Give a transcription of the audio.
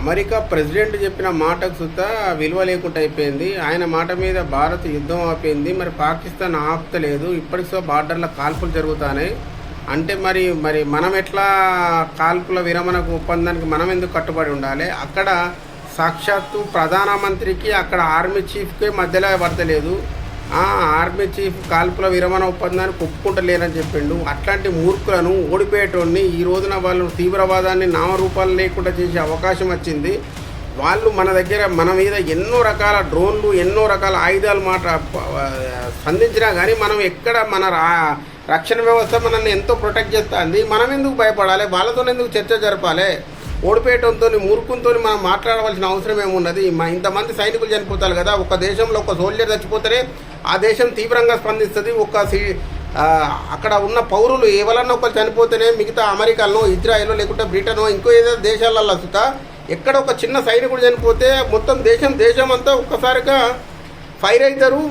America president చెప్పిన మాటకు సుత విలువ లేకుండా అయిపోయింది. ఆయన మాట మీద భారత్ యుద్ధం ఆపింది. మరి పాకిస్తాన్ ఆపుతలేదు. ఇప్పటికి సో బార్డర్లో కాల్పులు జరుగుతున్నాయి అంటే మరి మరి మనం ఎట్లా కాల్పుల విరమణకు ఒప్పందానికి మనం ఎందుకు కట్టుబడి ఉండాలి? అక్కడ సాక్షాత్తు ప్రధానమంత్రికి అక్కడ ఆర్మీ చీఫ్కి మధ్యలో పడతలేదు ఆర్మీ చీఫ్ కాల్పుల విరమణ ఒప్పందాన్ని ఒప్పుకుంటలేనని చెప్పిండు. అట్లాంటి మూర్ఖులను ఓడిపోయేటోడిని ఈ రోజున వాళ్ళు తీవ్రవాదాన్ని నామరూపాలు లేకుండా చేసే అవకాశం వచ్చింది. వాళ్ళు మన దగ్గర మన మీద ఎన్నో రకాల డ్రోన్లు ఎన్నో రకాల ఆయుధాలు మాట స్పందించినా కానీ మనం ఎక్కడ మన రా రక్షణ వ్యవస్థ మనల్ని ఎంతో ప్రొటెక్ట్ చేస్తుంది. మనం ఎందుకు భయపడాలి? వాళ్ళతో ఎందుకు చర్చ జరపాలి? ఓడిపోయటంతో మూర్ఖంతో మనం మాట్లాడవలసిన అవసరం ఏమున్నది? మా ఇంతమంది సైనికులు చనిపోతారు కదా ఒక దేశంలో ఒక సోల్జర్ చచ్చిపోతేనే ఆ దేశం తీవ్రంగా స్పందిస్తుంది. ఒక సి అక్కడ ఉన్న పౌరులు ఎవరన్నా ఒకరు చనిపోతేనే మిగతా అమెరికాలో ఇజ్రాయెల్ లేకుంటే బ్రిటన్ ఇంకో ఏదో దేశాలలో సుత ఎక్కడ ఒక చిన్న సైనికుడు చనిపోతే మొత్తం దేశం దేశం అంతా ఒక్కసారిగా ఫైర్ అవుతారు